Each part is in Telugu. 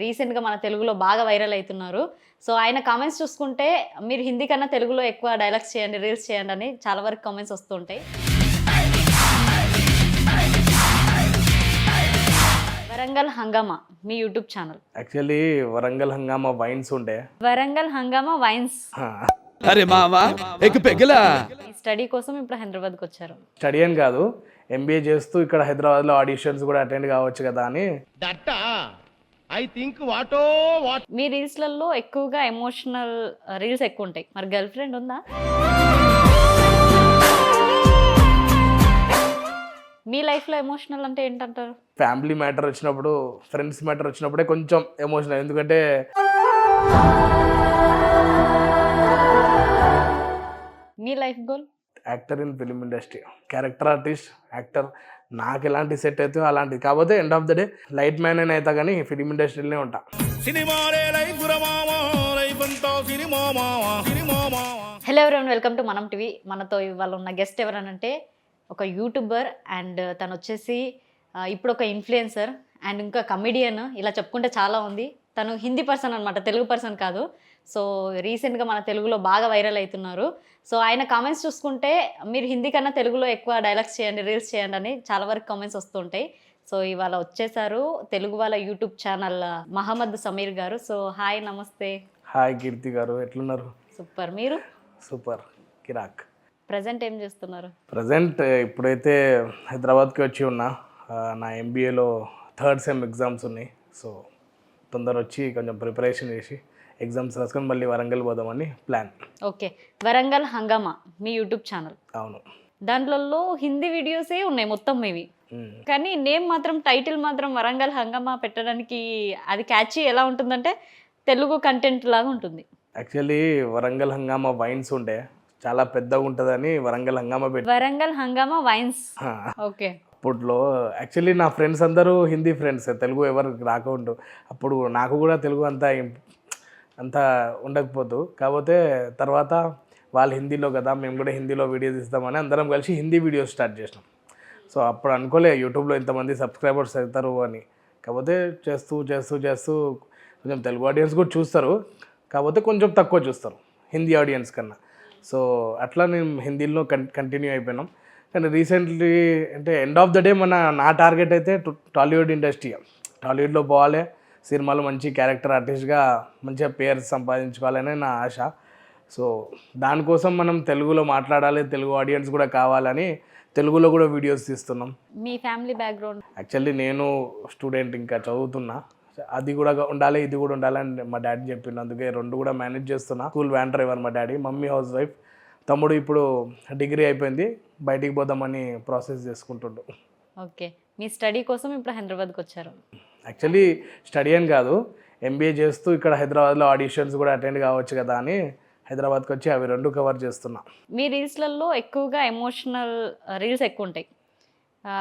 రీసెంట్గా మన తెలుగులో బాగా వైరల్ అవుతున్నారు సో ఆయన కామెంట్స్ చూసుకుంటే మీరు హిందీ కన్నా తెలుగులో ఎక్కువ డైలాగ్స్ చేయండి రీల్స్ చేయండి అని చాలా వరకు కామెంట్స్ వస్తుంటాయి. వరంగల్ హంగామా మీ YouTube channel. Actually Warangal Hungama wines ఉండే. వరంగల్ హంగామా వైన్స్. అరే మావా పెగలా? స్టడీ కోసం ఇప్పుడు హైదరాబాద్కి వచ్చారు. స్టడీ అని కాదు ఎంబీఏ చేస్తూ ఇక్కడ హైదరాబాద్లో ఆడిషన్స్ కూడా అటెండ్ కావచ్చు కదా అని. ఐ థింక్ వాటో వాట్ మీ రీల్స్లలో ఎక్కువగా ఎమోషనల్ రీల్స్ ఎక్కువ ఉంటాయి మరి గర్ల్ ఫ్రెండ్ ఉందా? మీ లైఫ్లో ఎమోషనల్ అంటే ఏంటంటారు? ఫ్యామిలీ మ్యాటర్ వచ్చినప్పుడు ఫ్రెండ్స్ మ్యాటర్ వచ్చినప్పుడే కొంచెం ఎమోషనల్ ఎందుకంటే మీ life goal? Actor in film industry. Character artist actor నాకు ఎలాంటి సెట్ అయితే అలాంటిది. కాకపోతే end of the day light man అని అవుతా కానీ ఫిలిం ఇండస్ట్రీలోనే ఉంటా. హలో ఎవరైనా వెల్కమ్ టు మనం టీవీ మనతో ఇవాళ ఉన్న గెస్ట్ ఎవరనంటే ఒక యూట్యూబర్ అండ్ తను వచ్చేసి ఆ, ఇప్పుడు ఒక ఇన్ఫ్లుయెన్సర్ అండ్ ఇంకా కమిడియన్ ఇలా చెప్పుకుంటే చాలా ఉంది. తను హిందీ పర్సన్ అనమాట తెలుగు పర్సన్ కాదు. సో రీసెంట్గా మన తెలుగులో బాగా వైరల్ అవుతున్నారు సో ఆయన కామెంట్స్ చూసుకుంటే మీరు హిందీ కన్నా తెలుగులో ఎక్కువ డైలాగ్స్ చేయండి రీల్స్ చేయండి అని చాలా వరకు కామెంట్స్ వస్తుంటాయి. సో ఇవాళ వచ్చేసారు తెలుగు వాళ్ళ యూట్యూబ్ ఛానల్ మహమ్మద్ సమీర్ గారు. సో హాయ్ నమస్తే. హాయ్ కీర్తి గారు ఎట్లున్నారు? సూపర్. మీరు? సూపర్. కిరాక్. ప్రజెంట్ ఏం చేస్తున్నారు? ప్రజెంట్ ఇప్పుడైతే హైదరాబాద్కి వచ్చి ఉన్నా నా ఎంబీఏలో థర్డ్ సెమ్ ఎగ్జామ్స్ ఉన్నాయి. సో తొందర వచ్చి కొంచెం ప్రిపరేషన్ చేసి ఎగ్జామ్స్ రాసుకొని మళ్ళీ వరంగల్ పోదామని ప్లాన్. ఓకే. వరంగల్ హంగామా మీ యూట్యూబ్ ఛానల్? అవును. దాంట్లో హిందీ వీడియోసే ఉన్నాయి మొత్తం ఇవి. కానీ నేమ్ మాత్రం టైటిల్ మాత్రం వరంగల్ హంగామా పెట్టడానికి అది క్యాచీ ఎలా ఉంటుందంటే తెలుగు కంటెంట్ లాగా ఉంటుంది. యాక్చువల్లీ వరంగల్ హంగామా వైన్స్ ఉండే. చాలా పెద్దగా ఉంటుందని వరంగల్ హంగామా పెట్టి వరంగల్ హంగామా వైన్స్. ఓకే. అప్పట్లో యాక్చువల్లీ నా ఫ్రెండ్స్ అందరూ హిందీ ఫ్రెండ్స్ తెలుగు ఎవరు రాకుండా అప్పుడు నాకు కూడా తెలుగు అంత అంత ఉండకపోదు కాకపోతే తర్వాత వాళ్ళు హిందీలో కదా మేము కూడా హిందీలో వీడియో తీస్తామని అందరం కలిసి హిందీ వీడియోస్ స్టార్ట్ చేసినాం. సో అప్పుడు అనుకోలే యూట్యూబ్లో ఇంతమంది సబ్స్క్రైబర్స్ అవుతారు అని. కాకపోతే చేస్తూ చేస్తూ చేస్తూ కొంచెం తెలుగు ఆడియన్స్ కూడా చూస్తారు. కాకపోతే కొంచెం తక్కువ చూస్తారు హిందీ ఆడియన్స్ కన్నా. సో అట్లా నేను హిందీలో కన్ కంటిన్యూ అయిపోయినాం. కానీ రీసెంట్లీ అంటే ఎండ్ ఆఫ్ ద డే మన నా టార్గెట్ అయితే టాలీవుడ్ ఇండస్ట్రీ టాలీవుడ్లో పోవాలి సినిమాలో మంచి క్యారెక్టర్ ఆర్టిస్ట్గా మంచిగా పేరు సంపాదించుకోవాలనే నా ఆశ. సో దానికోసం మనం తెలుగులో మాట్లాడాలి తెలుగు ఆడియన్స్ కూడా కావాలని తెలుగులో కూడా వీడియోస్ తీస్తున్నాం. మీ ఫ్యామిలీ బ్యాక్గ్రౌండ్ యాక్చువల్లీ నేను స్టూడెంట్ ఇంకా చదువుతున్నా. అది కూడా ఉండాలి ఇది కూడా ఉండాలని మా డాడీ చెప్పిండు. అందుకే రెండు కూడా మేనేజ్ చేస్తున్నా. స్కూల్ వ్యాన్ డ్రైవర్ మా డాడీ మమ్మీ హౌస్ వైఫ్ తమ్ముడు ఇప్పుడు డిగ్రీ అయిపోయింది బయటికి పోదామని ప్రాసెస్ చేసుకుంటుండు. ఓకే మీ స్టడీ కోసం ఇప్పుడు హైదరాబాద్కి వచ్చారు. యాక్చువల్లీ స్టడీ అని కాదు ఎంబీఏ చేస్తూ ఇక్కడ హైదరాబాద్లో ఆడిషన్స్ కూడా అటెండ్ కావచ్చు కదా అని హైదరాబాద్కి వచ్చి అవి రెండు కవర్ చేస్తున్నా. మీ రీల్స్లలో ఎక్కువగా ఎమోషనల్ రీల్స్ ఎక్కువ ఉంటాయి.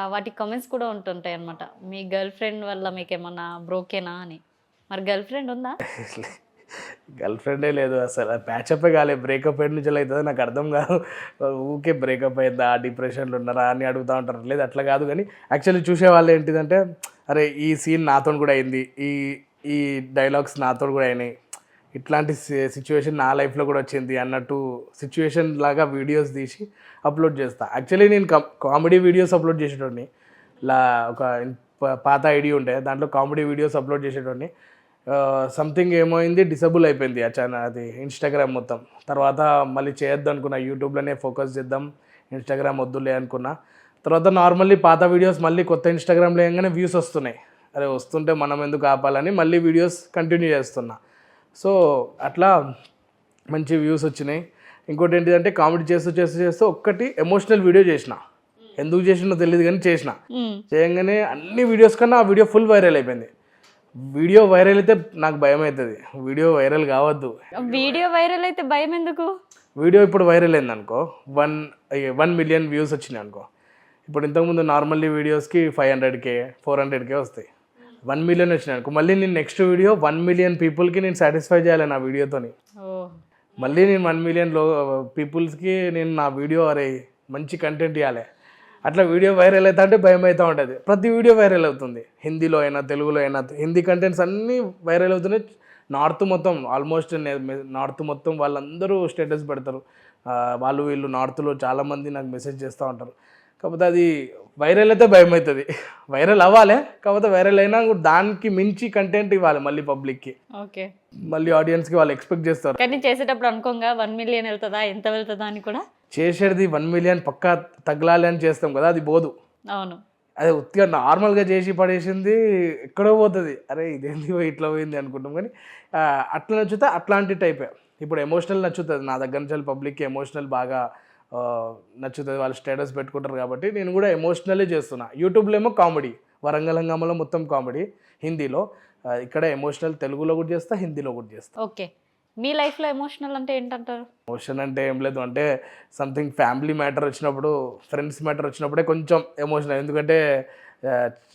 వాటి కమెంట్స్ కూడా ఉంటుంటాయి అనమాట మీ గర్ల్ ఫ్రెండ్ వల్ల మీకు ఏమన్నా బ్రోకేనా అని. మరి గర్ల్ ఫ్రెండ్ ఉందా? గర్ల్ ఫ్రెండే లేదు అసలు. ప్యాచప్ కాలే బ్రేకప్ ఎయిడ్ నుంచి అవుతుందో నాకు అర్థం కాదు. ఊకే బ్రేకప్ అయిందా? డిప్రెషన్లు ఉన్నారా? అని అడుగుతూ ఉంటారు. లేదు అట్లా కాదు కానీ యాక్చువల్లీ చూసేవాళ్ళు ఏంటిదంటే అరే ఈ సీన్ నాతో కూడా అయింది. ఈ ఈ డైలాగ్స్ నాతో కూడా అయినాయి. ఇట్లాంటి సిచ్యువేషన్ నా లైఫ్లో కూడా వచ్చింది అన్నట్టు సిచ్యువేషన్ లాగా వీడియోస్ తీసి అప్లోడ్ చేస్తా. యాక్చువల్లీ నేను కామెడీ వీడియోస్ అప్లోడ్ చేసేటోడిని. ఇలా ఒక పాత ఐడి ఉండే. దాంట్లో కామెడీ వీడియోస్ అప్లోడ్ చేసేటోడిని. సంథింగ్ ఏమైంది? డిసబుల్ అయిపోయింది ఆ ఛానల్ అది ఇన్స్టాగ్రామ్ మొత్తం. తర్వాత మళ్ళీ చేయొద్దు అనుకున్నా యూట్యూబ్లోనే ఫోకస్ చేద్దాం ఇన్స్టాగ్రామ్ వద్దులే అనుకున్నా. తర్వాత నార్మల్లీ పాత వీడియోస్ మళ్ళీ కొత్త ఇన్స్టాగ్రామ్లో వేయగానే వ్యూస్ వస్తున్నాయి. అరే వస్తుంటే మనం ఎందుకు ఆపాలని మళ్ళీ వీడియోస్ కంటిన్యూ చేస్తున్నా. సో అట్లా మంచి వ్యూస్ వచ్చినాయి. ఇంకోటి ఏంటిదంటే కామెడీ చేస్తూ చేస్తూ చేస్తూ ఒక్కటి ఎమోషనల్ వీడియో చేసిన. ఎందుకు చేసినో తెలియదు కానీ చేసిన. చేయగానే అన్ని వీడియోస్ కన్నా ఆ వీడియో ఫుల్ వైరల్ అయిపోయింది. వీడియో వైరల్ అయితే నాకు భయం అవుతుంది. వీడియో వైరల్ కావద్దు. వీడియో వైరల్ అయితే భయం ఎందుకు? వీడియో ఇప్పుడు వైరల్ అయింది అనుకో. వన్ వన్ మిలియన్ వ్యూస్ వచ్చినాయి అనుకో. ఇప్పుడు ఇంతకుముందు నార్మల్లీ వీడియోస్కి five hundred K four hundred K వస్తాయి. వన్ మిలియన్ వచ్చినాయి అనుకో. మళ్ళీ నేను నెక్స్ట్ వీడియో వన్ మిలియన్ పీపుల్కి నేను సాటిస్ఫై చేయాలి నా వీడియోతోని. మళ్ళీ నేను వన్ మిలియన్లో పీపుల్స్కి నేను నా వీడియో అరే మంచి కంటెంట్ ఇవ్వాలి అట్లా వీడియో వైరల్ అవుతా అంటే భయం అవుతూ ఉంటుంది. ప్రతి వీడియో వైరల్ అవుతుంది. హిందీలో అయినా తెలుగులో అయినా హిందీ కంటెంట్స్ అన్నీ వైరల్ అవుతున్నాయి. నార్త్ మొత్తం ఆల్మోస్ట్ నార్త్ మొత్తం వాళ్ళందరూ స్టేటస్ పెడతారు. వాళ్ళు వీళ్ళు నార్త్లో చాలామంది నాకు మెసేజ్ చేస్తూ ఉంటారు. కాకపోతే అది వైరల్ అయితే భయం అవుతుంది. వైరల్ అవ్వాలి కాకపోతే వైరల్ అయినా కూడా దానికి మించి కంటెంట్ ఇవ్వాలి మళ్ళీ పబ్లిక్కి ఓకే. మళ్ళీ ఆడియన్స్కి వాళ్ళు ఎక్స్పెక్ట్ చేస్తారు. కానీ చేసేటప్పుడు అనుకోంగా వన్ మిలియన్ వెళ్తుందా ఎంత వెళ్తుందా అని కూడా చేసేది వన్ మిలియన్ పక్కా తగలాలి అని చేస్తాం కదా అది పోదు. అవును. అదే ఉత్తిగా నార్మల్గా చేసి పడేసింది ఎక్కడో పోతుంది. అరే ఇదేంది ఇట్లా పోయింది అనుకుంటాం. కానీ అట్లా నచ్చుతే అట్లాంటి టైపే ఇప్పుడు ఎమోషనల్ నచ్చుతుంది. నా దగ్గర నుంచి ఎమోషనల్ ఎమోషనల్ బాగా నచ్చుతుంది. వాళ్ళు స్టేటస్ పెట్టుకుంటారు కాబట్టి నేను కూడా ఎమోషనలే చేస్తున్నా. యూట్యూబ్లో ఏమో కామెడీ వరంగల్ హంగామలో మొత్తం కామెడీ హిందీలో. ఇక్కడ ఎమోషనల్ తెలుగులో కూడా చేస్తా హిందీలో కూడా చేస్తా. ఓకే. మీ లైఫ్లో ఎమోషనల్ అంటే ఏంటంటారు? ఎమోషన్ అంటే ఏం లేదు. అంటే సంథింగ్ ఫ్యామిలీ మ్యాటర్ వచ్చినప్పుడు ఫ్రెండ్స్ మ్యాటర్ వచ్చినప్పుడే కొంచెం ఎమోషనల్. ఎందుకంటే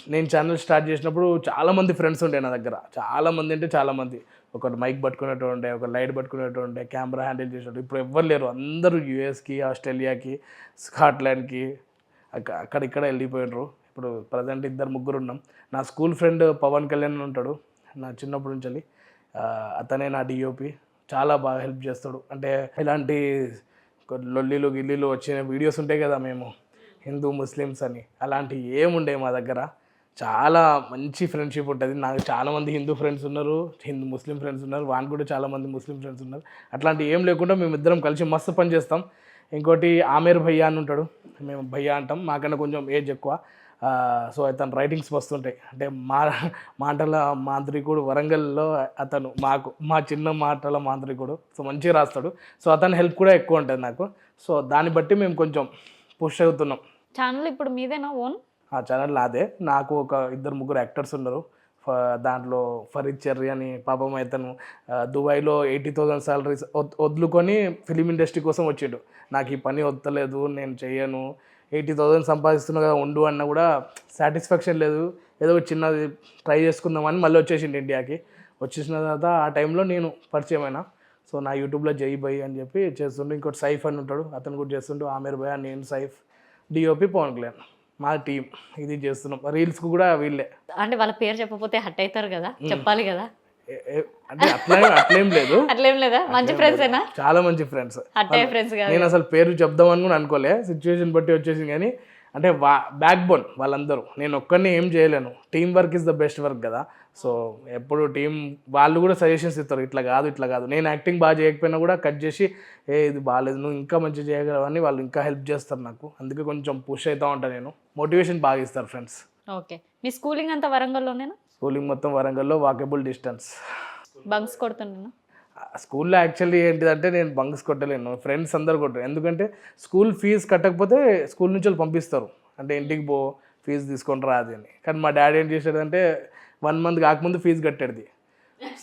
నేను ఛానల్ స్టార్ట్ చేసినప్పుడు చాలామంది ఫ్రెండ్స్ ఉండే నా దగ్గర. చాలామంది అంటే చాలామంది. ఒకటి మైక్ పట్టుకునేట్టు ఉండే ఒక లైట్ పట్టుకునేట్టు ఉండే కెమెరా హ్యాండిల్ చేసేటోడు. ఇప్పుడు ఎవ్వరు లేరు. అందరూ యూఎస్కి ఆస్ట్రేలియాకి స్కాట్లాండ్కి అక్క- అక్కడ ఇక్కడ వెళ్ళిపోయినారు. ఇప్పుడు ప్రజెంట్ ఇద్దరు ముగ్గురు ఉన్నాం. నా స్కూల్ ఫ్రెండ్ పవన్ కళ్యాణ్ అని ఉంటాడు. నా చిన్నప్పటి నుంచి అతనే నా డిఓపి చాలా బాగా హెల్ప్ చేస్తాడు. అంటే ఇలాంటి లొల్లిలు గిల్లీలు వచ్చిన వీడియోస్ ఉంటాయి కదా మేము. హిందూ ముస్లిమ్స్ అని. అలాంటివి ఏముండే మా దగ్గర. చాలా మంచి ఫ్రెండ్షిప్ ఉంటుంది. నాకు చాలామంది హిందూ ఫ్రెండ్స్ ఉన్నారు హిందూ ముస్లిం ఫ్రెండ్స్ ఉన్నారు వానికి కూడా చాలామంది ముస్లిం ఫ్రెండ్స్ ఉన్నారు. అట్లాంటి ఏం లేకుండా మేము ఇద్దరం కలిసి మస్తు పని చేస్తాం. ఇంకోటి ఆమేర్ భయ్యా అని ఉంటాడు. మేము భయ్యా అంటాం. మాకన్నా కొంచెం ఏజ్ ఎక్కువ. సో అతను రైటింగ్స్ వస్తుంటాయి అంటే మా మాటల మాంత్రికుడు వరంగల్లో అతను మాకు మా చిన్న మాటల మాంత్రికుడు. సో మంచిగా రాస్తాడు. సో అతని హెల్ప్ కూడా ఎక్కువ ఉంటుంది నాకు. సో దాన్ని బట్టి మేము కొంచెం పుష్ అవుతున్నాం. ఛానల్ ఇప్పుడు మీదేనా ఓన్ ఆ ఛానల్ నాదే. నాకు ఒక ఇద్దరు ముగ్గురు యాక్టర్స్ ఉన్నారు. దాంట్లో ఫరీద్ చెర్రీ అని పాపం అతను దుబాయ్లో ఎయిటీ థౌసండ్ సాలరీస్ వదులుకొని ఫిలిం ఇండస్ట్రీ కోసం వచ్చిండు. నాకు ఈ పని వద్దలేదు నేను చెయ్యను. ఎయిటీ థౌసండ్ సంపాదిస్తున్నా కదా ఉండు అన్న కూడా సాటిస్ఫాక్షన్ లేదు. ఏదో ఒక చిన్నది ట్రై చేసుకుందామని మళ్ళీ వచ్చేసిండు ఇండియాకి. వచ్చేసిన తర్వాత ఆ టైంలో నేను పరిచయం అయినా. సో నా యూట్యూబ్లో జై బై అని చెప్పి చేస్తుండే. ఇంకోటి సైఫ్ అని ఉంటాడు. అతను కూడా చేస్తుండు. ఆమీర్ భయ్ నేను సైఫ్. డిఓపి పవన్ కళ్యాణ్. మా టీం ఇది చేస్తున్నాం. రీల్స్కి కూడా వీళ్ళే. అంటే వాళ్ళ పేరు చెప్పకపోతే హట్ అవుతారు కదా. చెప్పాలి కదా. అంటే అట్లా అట్లేం లేదు. అట్లేం లేదా? మంచి ఫ్రెండ్స్ ఏనా? చాలా మంచి ఫ్రెండ్స్ అయ్యే ఫ్రెండ్స్ నేను అసలు పేరు చెప్దామని కూడా అనుకోలే. సిచ్యువేషన్ బట్టి వచ్చేసింది కానీ అంటే వా బ్యాక్ బోన్ వాళ్ళందరూ. నేను ఒక్కరిని ఏం చేయలేను. Team work is the best work కదా. సో ఎప్పుడు టీం వాళ్ళు కూడా సజెషన్స్ ఇస్తారు. ఇట్లా కాదు ఇట్లా కాదు. నేను యాక్టింగ్ బాగా చేయకపోయినా కూడా కట్ చేసి ఏ ఇది బాగాలేదు నువ్వు ఇంకా మంచిగా చేయగలవని వాళ్ళు ఇంకా హెల్ప్ చేస్తారు నాకు. అందుకే కొంచెం పుష్ అవుతూ ఉంటాను నేను. మోటివేషన్ బాగా ఇస్తారు ఫ్రెండ్స్ ఓకే మీ స్కూలింగ్ అంతా వరంగల్లోనేనా? స్కూలింగ్ మొత్తం వరంగల్లో వాకబుల్ డిస్టెన్స్. బంక్స్ కొడుతున్నాను స్కూల్లో యాక్చువల్లీ ఏంటిదంటే నేను బంక్స్ కొట్టలేను. ఫ్రెండ్స్ అందరు కొట్టారు. ఎందుకంటే స్కూల్ ఫీజు కట్టకపోతే స్కూల్ నుంచి వాళ్ళు పంపిస్తారు. అంటే ఇంటికి పో ఫీజు తీసుకొని రా అది అని. కానీ మా డాడీ ఏం చేసాడంటే వన్ మంత్ కాకముందు ఫీజు కట్టాడు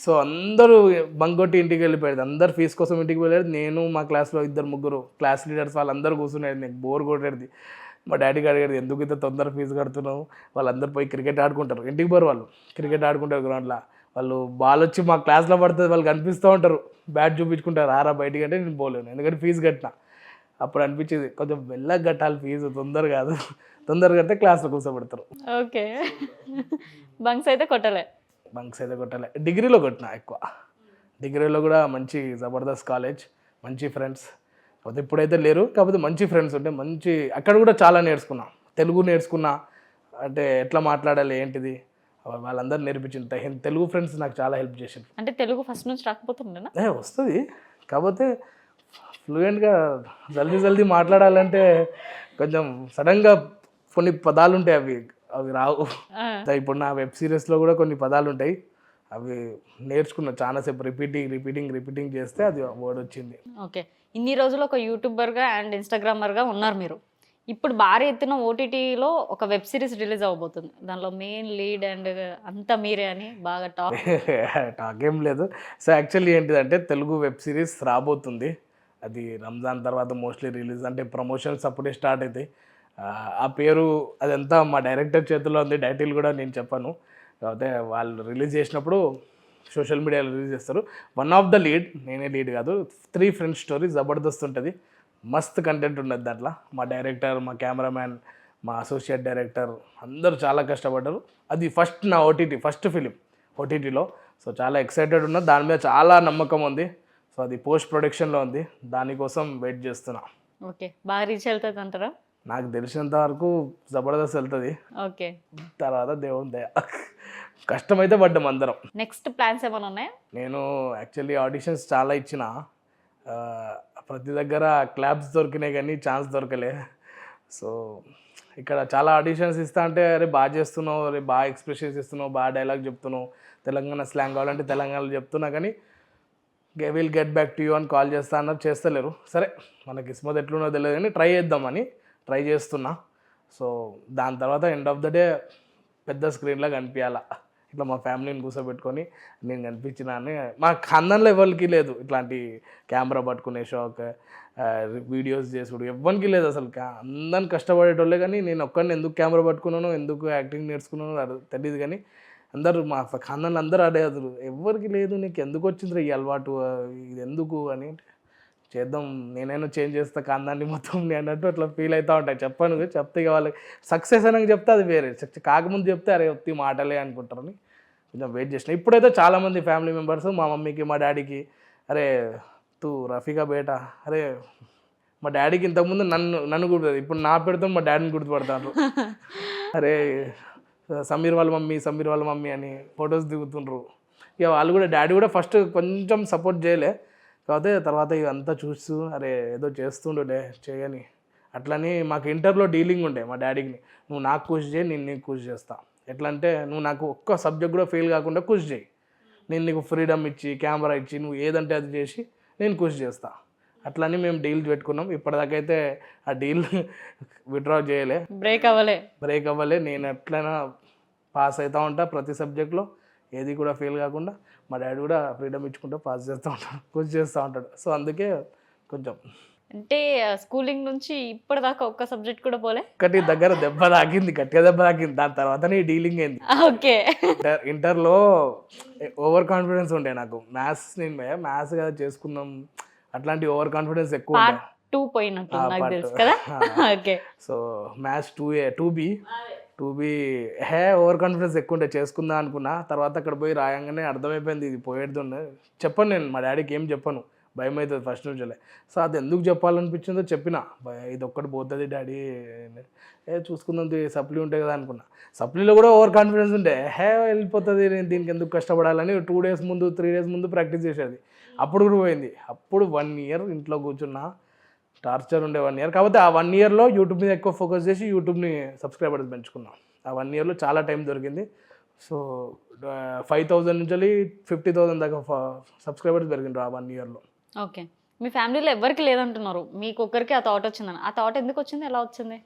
సో అందరూ బంక్ కొట్టి ఇంటికి వెళ్ళిపోయాడు అందరు ఫీజు కోసం ఇంటికి వెళ్ళాడు నేను మా క్లాస్లో ఇద్దరు ముగ్గురు క్లాస్ లీడర్స్ వాళ్ళందరూ కూర్చునేది. నాకు బోర్ కొట్టేది. మా డాడీకి అడిగాడు ఎందుకు ఇంత తొందర ఫీజు కడుతున్నావు? వాళ్ళందరూ పోయి క్రికెట్ ఆడుకుంటారు. ఇంటికి పోరు వాళ్ళు. క్రికెట్ ఆడుకుంటారు గ్రౌండ్లో. వాళ్ళు బాల్ వచ్చి మా క్లాస్లో పడుతుంది వాళ్ళు కనిపిస్తూ ఉంటారు. బ్యాట్ చూపించుకుంటారు. ఆరా బయటికి అంటే నేను పోలేను. ఎందుకంటే ఫీజు కట్టిన. అప్పుడు అనిపించేది కొంచెం మెల్లగా కట్టాలి ఫీజు. తొందర కాదు. తొందర కడితే క్లాస్లో కూర్చోబెడతారు. ఓకే. బంక్స్ అయితే కొట్టలే. బంక్స్ అయితే కొట్టాలి. డిగ్రీలో కొట్టిన ఎక్కువ. డిగ్రీలో కూడా మంచి జబర్దస్త్ కాలేజ్ మంచి ఫ్రెండ్స్. కాకపోతే ఇప్పుడైతే లేరు కాకపోతే మంచి ఫ్రెండ్స్ ఉంటే మంచి అక్కడ కూడా చాలా నేర్చుకున్నా. తెలుగు నేర్చుకున్నా అంటే ఎట్లా మాట్లాడాలి ఏంటిది వాళ్ళందరూ నేర్పించింది హిం- తెలుగు ఫ్రెండ్స్ నాకు చాలా హెల్ప్ చేసింది అంటే తెలుగు ఫస్ట్ నుంచి రాకపోతుండేనా ఏ వస్తుంది కాకపోతే ఫ్లూయెంట్గా జల్దీ జల్దీ మాట్లాడాలంటే కొంచెం సడన్గా కొన్ని పదాలు ఉంటాయి అవి అవి రావు. ఇప్పుడు నా వెబ్ సిరీస్లో కూడా కొన్ని పదాలు ఉంటాయి అవి నేర్చుకున్నా చాలాసేపు రిపీటింగ్ రిపీటింగ్ రిపీటింగ్ చేస్తే అది వర్డ్ వచ్చింది. ఓకే. ఇన్ని రోజులు ఒక యూట్యూబర్గా అండ్ ఇన్స్టాగ్రామర్గా ఉన్నారు మీరు. ఇప్పుడు భారీ ఎత్తున ఓటీటీలో ఒక వెబ్ సిరీస్ రిలీజ్ అవ్వబోతుంది దానిలో మెయిన్ లీడ్ అండ్ అంతా మీరే అని బాగా టాప్ టాక్ ఏం లేదు. సో యాక్చువల్లీ ఏంటిదంటే తెలుగు వెబ్ సిరీస్ రాబోతుంది. అది రంజాన్ తర్వాత మోస్ట్లీ రిలీజ్ అంటే ప్రమోషన్స్ అప్పుడే స్టార్ట్ అవుతాయి ఆ, ఆ పేరు అదంతా మా డైరెక్టర్ చేతిలో ఉంది. టైటిల్ కూడా నేను చెప్పాను. కాకపోతే వాళ్ళు రిలీజ్ చేసినప్పుడు సోషల్ మీడియాలో రిలీజ్ చేస్తారు. వన్ ఆఫ్ ద లీడ్ నేనే లీడ్ కాదు త్రీ ఫ్రెండ్స్ స్టోరీ జబర్దస్త్ ఉంటుంది. మస్త్ కంటెంట్ ఉన్నది దాంట్లో. మా డైరెక్టర్ మా కెమెరామ్యాన్ మా అసోసియేట్ డైరెక్టర్ అందరూ చాలా కష్టపడ్డారు. అది ఫస్ట్ నా ఓటీటీ ఫస్ట్ ఫిలిం ఓటీటీలో సో చాలా ఎక్సైటెడ్ ఉన్నా. దాని మీద చాలా నమ్మకం ఉంది. సో అది పోస్ట్ ప్రొడక్షన్లో ఉంది. దానికోసం వెయిట్ చేస్తున్నా. ఓకే బాగా రీచ్ వెళ్తుంది అంటారా? నాకు తెలిసినంత వరకు జబర్దస్త్ వెళ్తుంది. ఓకే తర్వాత దేవుని దయ. కష్టమైతే పడ్డాం అందరం. నెక్స్ట్ ప్లాన్స్ ఏమైనా ఉన్నాయా? నేను యాక్చువల్లీ ఆడిషన్స్ చాలా ఇచ్చిన. ప్రతి దగ్గర క్లాప్స్ దొరికినాయి కానీ ఛాన్స్ దొరకలే. సో ఇక్కడ చాలా ఆడిషన్స్ ఇస్తా అంటే అరే బాగా చేస్తున్నావు అరే బాగా ఎక్స్ప్రెషన్స్ ఇస్తున్నావు బాగా డైలాగ్ చెప్తున్నావు. తెలంగాణ స్లాంగ్ కావాలంటే తెలంగాణలో చెప్తున్నా కానీ will get back to you అని కాల్ చేస్తా అన్నారు. చేస్తలేరు. సరే మనకి కిస్మత్ ఎట్లున్నో తెలియదు కానీ ట్రై చేద్దామని ట్రై చేస్తున్నా. సో దాని తర్వాత ఎండ్ ఆఫ్ ద డే పెద్ద స్క్రీన్లో కనిపించాల ఇట్లా మా ఫ్యామిలీని కూర్చోబెట్టుకొని నేను కనిపించిన అని మా ఖందన్ ఎవరికి లేదు ఇట్లాంటి కెమెరా పట్టుకునే షాక్ వీడియోస్ చేసుడు ఎవ్వరికి లేదు అసలు. అందరిని కష్టపడేటోళ్ళే కానీ నేను ఒక్కడిని ఎందుకు కెమెరా పట్టుకున్నాను ఎందుకు యాక్టింగ్ నేర్చుకున్నాను అది తెలియదు కానీ అందరూ మా ఖందన్లు అందరూ అడేది ఎవరికి లేదు నీకు ఎందుకు వచ్చింది ఈ అలవాటు ఇది ఎందుకు అని చేద్దాం నేనైనా చేంజ్ చేస్తా కాందాన్ని మొత్తం నేను అన్నట్టు అట్లా ఫీల్ అవుతూ ఉంటాయి. చెప్పాను చెప్తే ఇక వాళ్ళకి సక్సెస్ అనగా చెప్తే అది వేరే. సక్సెస్ కాకముందు చెప్తే అరే ఒత్తి మాటలే అనుకుంటారని కొంచెం వెయిట్ చేసిన. ఇప్పుడైతే చాలామంది ఫ్యామిలీ మెంబర్స్ మా మమ్మీకి మా డాడీకి అరే తూ రఫీకా బేటా అరే మా డాడీకి ఇంతకుముందు నన్ను నన్ను గుర్తు ఇప్పుడు నా పెడతాం మా డాడీని గుర్తుపడతారు. అరే సమీర్ వాళ్ళ మమ్మీ సమీర్ వాళ్ళ మమ్మీ అని ఫొటోస్ దిగుతుండ్రు. ఇక వాళ్ళు కూడా డాడీ కూడా ఫస్ట్ కొంచెం సపోర్ట్ చేయలే. కాకపోతే తర్వాత ఇదంతా చూస్తూ అరే ఏదో చేస్తుండే చేయని. అట్లని మాకు ఇంటర్లో డీలింగ్ ఉండే మా డాడీకి. నువ్వు నాకు కృషి చేయి నేను నీకు కృషి చేస్తా. ఎట్లా అంటే నువ్వు నాకు ఒక్క సబ్జెక్ట్ కూడా ఫెయిల్ కాకుండా కృషి చేయి. నేను నీకు ఫ్రీడమ్ ఇచ్చి కెమెరా ఇచ్చి నువ్వు ఏదంటే అది చేసి నేను కృషి చేస్తా. అట్లని మేము డీల్ పెట్టుకున్నాం. ఇప్పటిదాకైతే ఆ డీల్ విత్డ్రా చేయలే. బ్రేక్ అవ్వలే. బ్రేక్ అవ్వలే. నేను ఎట్లయినా పాస్ అవుతూ ఉంటా ప్రతి సబ్జెక్ట్లో ఏది కూడా ఫెయిల్ కాకుండా మా డాడీ కూడా ఫ్రీడమ్ ఇచ్చుకుంటూ పాస్ చేస్తూ ఉంటాడు కృషి చేస్తూ ఉంటాడు. సో అందుకే కొంచెం అంటే స్కూలింగ్ నుంచి ఇప్పటిదాకా ఒక్క సబ్జెక్ట్ కూడా పోలే? ఒకటి దగ్గర దెబ్బ తాకింది గట్టిగా దెబ్బ తాకింది. దాని తర్వాతనే డీలింగ్ అయింది. ఓకే. ఇంటర్ ఇంటర్లో ఓవర్ కాన్ఫిడెన్స్ ఉండే నాకు. మ్యాథ్స్ నేను మ్యాథ్స్ కదా చేసుకుందాం. అట్లాంటి ఓవర్ కాన్ఫిడెన్స్ ఎక్కువ టూ పోయినట్టు నాకు తెలుసు. కదా. Okay. So maths two A two B two B hey over confidence ఎక్కువ ఉంటే చేసుకుందా అనుకున్నా తర్వాత అక్కడ పోయి రాయంగానే అర్థమైపోయింది ఇది పోయేది చెప్పను నేను మా డాడీకి ఏం చెప్పను భయం అవుతుంది ఫస్ట్ నుంచే సో అది ఎందుకు చెప్పాలనిపించిందో చెప్పిన ఇది ఒక్కటి పోతుంది డాడీ ఏ చూసుకుందాం సప్లీ ఉంటాయి కదా అనుకున్నా. సప్లీలో కూడా ఓవర్ కాన్ఫిడెన్స్ ఉండే హే వెళ్ళిపోతుంది నేను దీనికి ఎందుకు కష్టపడాలని టూ డేస్ ముందు త్రీ డేస్ ముందు ప్రాక్టీస్ చేసేది. అప్పుడు కూడా పోయింది. అప్పుడు వన్ ఇయర్ ఇంట్లో కూర్చున్నా టార్చర్ ఉండే వన్ ఇయర్ కాకపోతే ఆ వన్ ఇయర్లో యూట్యూబ్ మీద ఎక్కువ ఫోకస్ చేసి యూట్యూబ్ని సబ్స్క్రైబర్స్ పెంచుకున్నాం. ఆ వన్ ఇయర్లో చాలా టైం దొరికింది. సో ఫైవ్ థౌజండ్ నుంచి ఫిఫ్టీ థౌజండ్ దాకా సబ్స్క్రైబర్స్ పెరిగిండ్రు ఆ వన్ ఇయర్లో ఓకే. మీ ఫ్యామిలీలో ఎవరికి లేదంటున్నారు. మీకు ఒక్కరికి ఆ థాట్ వచ్చిందని. ఆ థాట్ ఎందుకు వచ్చింది? ఎలా వచ్చింది?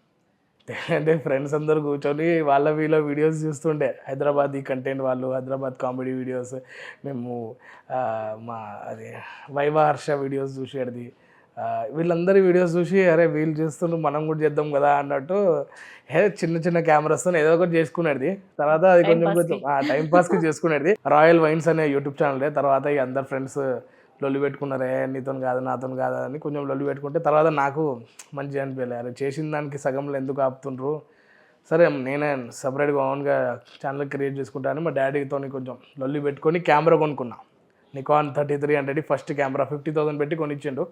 అంటే ఫ్రెండ్స్ అందరు కూర్చొని వాళ్ళ వీళ్ళ వీడియోస్ చూస్తుండే హైదరాబాద్ ఈ కంటెంట్ వాళ్ళు హైదరాబాద్ కామెడీ వీడియోస్ మేము మా అది వైవా హర్ష వీడియోస్ చూసేది వీళ్ళందరి వీడియోస్ చూసి అరే వీళ్ళు చేస్తుండ్రు మనం కూడా చేద్దాం కదా అన్నట్టు ఏ చిన్న చిన్న కెమెరాస్తో ఏదో ఒకటి చేసుకునేది. తర్వాత అది కొంచెం కొంచెం టైం పాస్కి చేసుకునేది. రాయల్ వైన్స్ అనే యూట్యూబ్ ఛానల్ తర్వాత ఇక అందరు ఫ్రెండ్స్ లొల్లి పెట్టుకున్నారే నీతో కాదు నాతో కాదు అని కొంచెం లొల్లి పెట్టుకుంటే తర్వాత నాకు మంచిగా అనిపించలే. అరే చేసిన దానికి సగంలో ఎందుకు ఆపుతుండ్రు? సరే నేనే సపరేట్గా ఓన్గా ఛానల్ క్రియేట్ చేసుకుంటాను మా డాడీతో కొంచెం లొల్లి పెట్టుకొని కెమెరా కొనుక్కున్నా. Nikon thirty three hundred first camera fifty thousand పెట్టి కొనిచ్చిండు.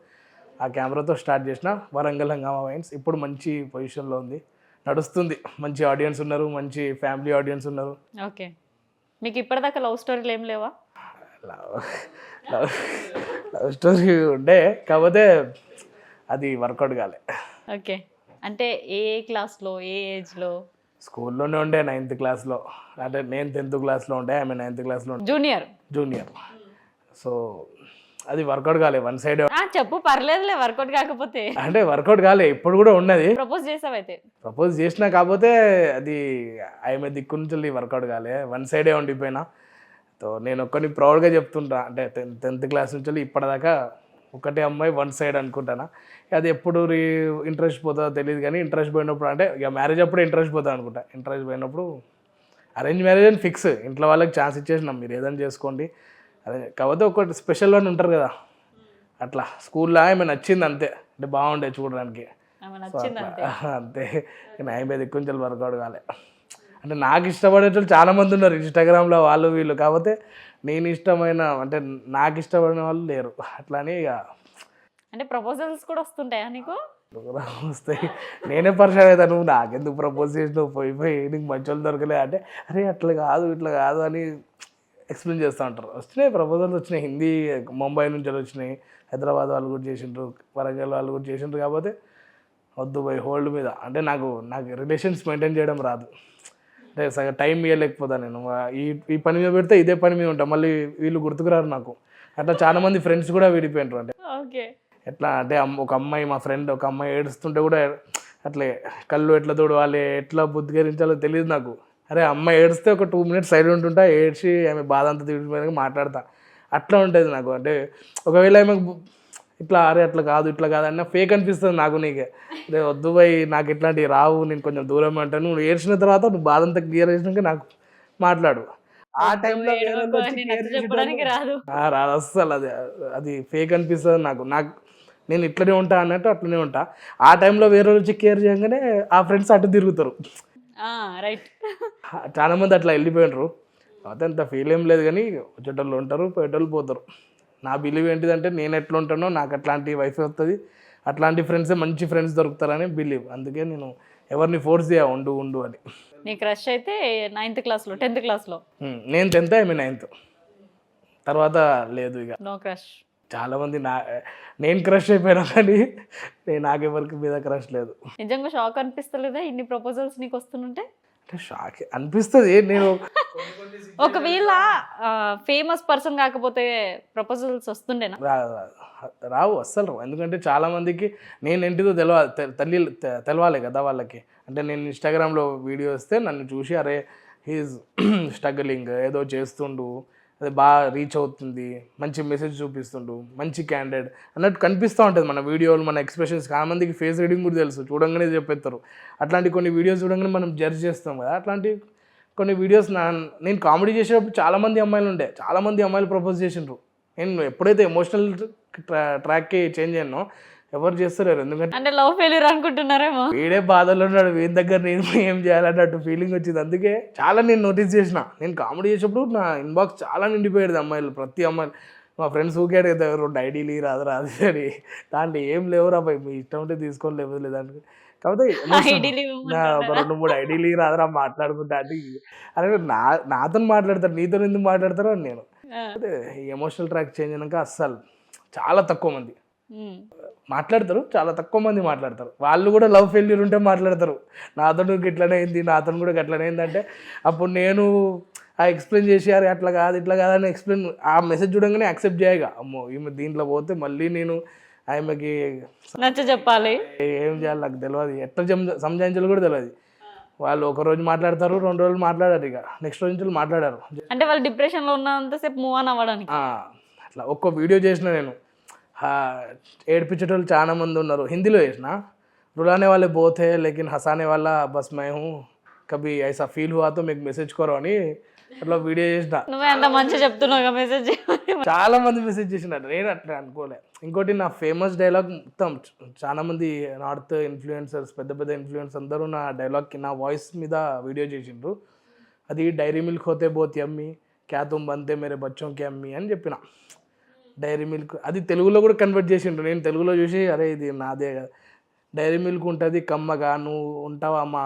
ఆ కెమెరాతో స్టార్ట్ చేసిన వరంగల్ హంగామా వైన్స్ ఇప్పుడు మంచి పొజిషన్లో ఉంది. నడుస్తుంది. మంచి ఆడియన్స్ ఉన్నారు. మంచి ఫ్యామిలీ ఆడియన్స్ ఉన్నారు. ఓకే. మీకు ఇప్పటిదాకా లవ్ స్టోరీలు ఏం లేవా? లవ్ లవ్ లవ్ స్టోరీ ఉండే కాకపోతే అది వర్కౌట్ కాలే. ఓకే. అంటే ఏ క్లాస్లో ఏ ఏజ్లో? స్కూల్లోనే ఉండే నైన్త్ క్లాస్లో. అంటే నేను టెన్త్ క్లాస్లో ఉండే ఆమె నైన్త్ క్లాస్లో జూనియర్? జూనియర్. సో అది వర్కౌట్ కాలే వన్ సైడ్ చెప్పు పర్లేదులే వర్కౌట్ కాకపోతే. అంటే వర్కౌట్ కాలే ఇప్పుడు కూడా ఉన్నది. ప్రపోజ్ చేసావైతే. ప్రపోజ్ చేసినా కాకపోతే అది ఆమె దిక్కు నుంచి వర్కౌట్ కాలే. వన్ సైడే ఉండిపోయినా. సో నేను ఒక్కని ప్రౌడ్గా చెప్తుంటా. అంటే టెన్త్ క్లాస్ నుంచి ఇప్పటిదాకా ఒకటే అమ్మాయి వన్ సైడ్ అనుకుంటానా. అది ఎప్పుడు రీ ఇంట్రెస్ట్ పోతుందో తెలియదు కానీ ఇంట్రెస్ట్ పోయినప్పుడు అంటే ఇక మ్యారేజ్ అప్పుడు ఇంట్రెస్ట్ పోతుంది అనుకుంటా. ఇంట్రెస్ట్ పోయినప్పుడు అరేంజ్ మ్యారేజ్ అని ఫిక్స్ ఇంట్లో వాళ్ళకి ఛాన్స్ ఇచ్చేసినాం. మీరు ఏదైనా చేసుకోండి. అదే కాకపోతే ఒకటి స్పెషల్ అని ఉంటారు కదా. అట్లా స్కూల్లో ఆమె నచ్చింది అంతే. అంటే బాగుండే చూడడానికి. అంతే. అంతే. నా మీద ఎక్కువ కొంచెం వర్కౌట్ కాలే. అంటే నాకు ఇష్టపడేటోళ్ళు చాలా మంది ఉన్నారు ఇన్స్టాగ్రామ్లో వాళ్ళు వీళ్ళు. కాకపోతే నేను ఇష్టమైన అంటే నాకు ఇష్టపడిన వాళ్ళు లేరు. అట్లానే ఇక అంటే ప్రపోజల్స్ కూడా వస్తుంటాయా నీకు? వస్తాయి. నేనే పరిచయం అవుతాను నువ్వు నాకెందుకు ప్రపోజ్ చేసినావు? పోయి పోయి నీకు మంచి వాళ్ళు దొరకలే. అంటే అరే అట్లా కాదు ఇట్లా కాదు అని ఎక్స్ప్లెయిన్ చేస్తూ ఉంటారు. వచ్చినాయి ప్రపోజల్స్ వచ్చినాయి. హిందీ ముంబై నుంచి వచ్చినాయి. హైదరాబాద్ వాళ్ళు కూడా చేసిండ్రు. వరంగల్ వాళ్ళు కూడా చేసిండ్రు కాకపోతే వద్దు పోయి హోల్డ్ మీద. అంటే నాకు నాకు రిలేషన్స్ మెయింటైన్ చేయడం రాదు. అంటే సగం టైం ఇవ్వలేకపోతాను నేను. ఈ ఈ పని మీద పెడితే ఇదే పని మీద ఉంటా. మళ్ళీ వీళ్ళు గుర్తుకురారు నాకు. అట్లా చాలా మంది ఫ్రెండ్స్ కూడా విడిపోయినారు అంటే. ఎట్లా అంటే ఒక అమ్మాయి మా ఫ్రెండ్ ఒక అమ్మాయి ఏడుస్తుంటే కూడా అట్లే కళ్ళు ఎట్లా తోడవాలి ఎట్లా బుద్ధిగరించాలో తెలియదు నాకు. అరే అమ్మాయి ఏడిస్తే ఒక టూ మినిట్స్ సైలెంట్ ఉంటా ఏడ్చి ఆమె బాధ అంతా తీర్చిపోయినాక మాట్లాడతా. అట్లా ఉంటుంది నాకు. అంటే ఒకవేళ ఆమె ఇట్లా అరే అట్లా కాదు ఇట్లా కాదు అన్న ఫేక్ అనిపిస్తుంది నాకు నీకే. అరే వద్దు పోయి నాకు ఇట్లాంటివి రావు నేను కొంచెం దూరం అంటాను నువ్వు ఏడ్చిన తర్వాత నువ్వు బాధ అంతా క్లియర్ చేసినాక నాకు మాట్లాడు. ఆ టైంలో రాదు. అస్సలు అది. అది ఫేక్ అనిపిస్తుంది నాకు. నాకు నేను ఇట్లనే ఉంటా అన్నట్టు అట్లనే ఉంటా. ఆ టైంలో వేరే వచ్చి కేర్ చేయగానే ఆ ఫ్రెండ్స్ అటు తిరుగుతారు. రైట్ చాలా మంది అట్లా వెళ్ళిపోయినారు. కాకపోతే అంత ఫీల్ ఏం లేదు కానీ వచ్చేటోళ్ళు ఉంటారు పోయేటోళ్ళు పోతారు. నా బిలీవ్ ఏంటిదంటే నేను ఎట్లా ఉంటానో నాకు అట్లాంటి వైఫ్ వస్తుంది అట్లాంటి ఫ్రెండ్సే మంచి ఫ్రెండ్స్ దొరుకుతారని బిలీవ్ అందుకే నేను ఎవరిని ఫోర్స్ చేయ ఉండు ఉండు అని. నీ క్రష్ అయితే నైన్త్ క్లాస్లో టెన్త్ క్లాస్లో నేను టెన్త్ ఐ నైన్త్ తర్వాత లేదు ఇక. నో క్రష్ చాలా మంది నా నేను క్రష్ అయిపోయినా కానీ నేను నాకెవరికి మీద క్రష్ లేదు. నిజంగా షాక్ అనిపిస్తలేదా ఇన్ని ప్రపోజల్స్ నీకు వస్తుంటే? అంటే షాక్ అనిపిస్తుంది. నేను ఒకవేళ ఫేమస్ పర్సన్ కాకపోతే ప్రపోజల్స్ వస్తుండేనా? రా- రావు అస్సలు రావు. ఎందుకంటే చాలా మందికి నేను ఏంటిదో తెలవాలి తల్లి తెలవాలి కదా వాళ్ళకి. అంటే నేను ఇన్స్టాగ్రామ్లో వీడియో వస్తే నన్ను చూసి అరే హీజ్ స్ట్రగలింగ్ ఏదో చేస్తుండు. అది బాగా రీచ్ అవుతుంది మంచి మెసేజ్ చూపిస్తుండు మంచి క్యాండిడేట్ అన్నట్టు కనిపిస్తూ ఉంటుంది మన వీడియోలు మన ఎక్స్ప్రెషన్స్ చాలా మందికి ఫేస్ రీడింగ్ కూడా తెలుసు చూడంగానే చెప్పేస్తారు అట్లాంటి కొన్ని వీడియోస్ చూడంగానే మనం జడ్జ్ చేస్తాం కదా అట్లాంటి కొన్ని వీడియోస్ నా నేను కామెడీ చేసేటప్పుడు చాలామంది అమ్మాయిలు ఉండే చాలామంది అమ్మాయిలు ప్రపోజ్ చేసిండ్రు. నేను ఎప్పుడైతే ఎమోషనల్ ట్రా ట్రాక్కి చేంజ్ అయ్యానో ఎవరు చేస్తలేరు ఎందుకంటే అంటే లవ్ ఫెయిల్యూర్ అనుకుంటున్నారేమో. వీడే బాధలో ఉన్నాడు వీని దగ్గర నేను ఏం చేయాలన్నట్టు ఫీలింగ్ వచ్చింది. అందుకే చాలా నేను నోటీస్ చేసిన. నేను కామెడీ చేసేప్పుడు నా ఇన్బాక్స్ చాలా నిండిపోయేది అమ్మాయిలు ప్రతి అమ్మాయిలు. మా ఫ్రెండ్స్ ఊకేడు కదా రెండు ఐడీలు రాదు రాదు అని. దాంట్లో ఏం లేవురా భయ్ మీ ఇష్టం ఉంటే తీసుకోవాలి లేవు లేదంటే కాకపోతే నా ఒక రెండు మూడు ఐడీలు రాదురా మాట్లాడుకుంటా అంటే అరే నా నాతో మాట్లాడతారు నీతో ఎందుకు మాట్లాడతారు అని నేను. అదే ఎమోషనల్ ట్రాక్ చేంజ్ అయినాక అస్సలు చాలా తక్కువ మంది. మాట్లాడతారు చాలా తక్కువ మంది మాట్లాడతారు. వాళ్ళు కూడా లవ్ ఫెయిల్యూర్ ఉంటే మాట్లాడతారు. నాతో ఇట్లనే అయింది నాతో కూడా గట్లనే అయింది అంటే అప్పుడు నేను ఆ ఎక్స్ప్లెయిన్ చేసి అరే అట్లా కాదు ఇట్లా కాదని ఎక్స్ప్లెయిన్ ఆ మెసేజ్ చూడంగానే యాక్సెప్ట్ చేయగా అమ్మో ఈమె దీంట్లో పోతే మళ్ళీ నేను ఆమెకి నచ్చ చెప్పాలి. ఏం చేయాలి నాకు తెలియదు ఎట్లా సంజాయించాలో కూడా తెలియదు వాళ్ళు ఒక రోజు మాట్లాడతారు రెండు రోజులు మాట్లాడారు ఇక నెక్స్ట్ రోజు నుంచి మాట్లాడారు. అంటే వాళ్ళు డిప్రెషన్లో ఉన్నంతసేపు మూవ్ ఆన్ అవ్వడానికి. అట్లా ఒక్క వీడియో చేసిన నేను. ఏడిపించేటోళ్ళు చాలామంది ఉన్నారు. హిందీలో వేసిన రులానే వాళ్ళే పోతే లేకిన్ హసానే వాళ్ళ బస్ మేము హూ కభీ ఐసా ఫీల్ హువాతో మీకు మెసేజ్ కోరో అని అట్లా వీడియో చేసిన. మెసేజ్ చాలా మంది మెసేజ్ చేసినారు. నేను అట్లా అనుకోలే. ఇంకోటి నా ఫేమస్ డైలాగ్ మొత్తం చాలా మంది నార్త్ ఇన్ఫ్లుయెన్సర్స్ పెద్ద పెద్ద ఇన్ఫ్లుయెన్స్ అందరూ నా డైలాగ్కి నా వాయిస్ మీద వీడియో చేసిండ్రు. అది డైరీ మిల్క్ హోతే బోతి అమ్మి క్యా తుమ్ బంతే మేరే బచ్చోంకి అమ్మి అని చెప్పిన. Dairy Milk. అది తెలుగులో కూడా కన్వర్ట్ చేసిండ్రు. నేను తెలుగులో చూసి అరే ఇది నాదే కదా. డైరీ మిల్క్ ఉంటుంది కమ్మగా నువ్వు ఉంటావా మా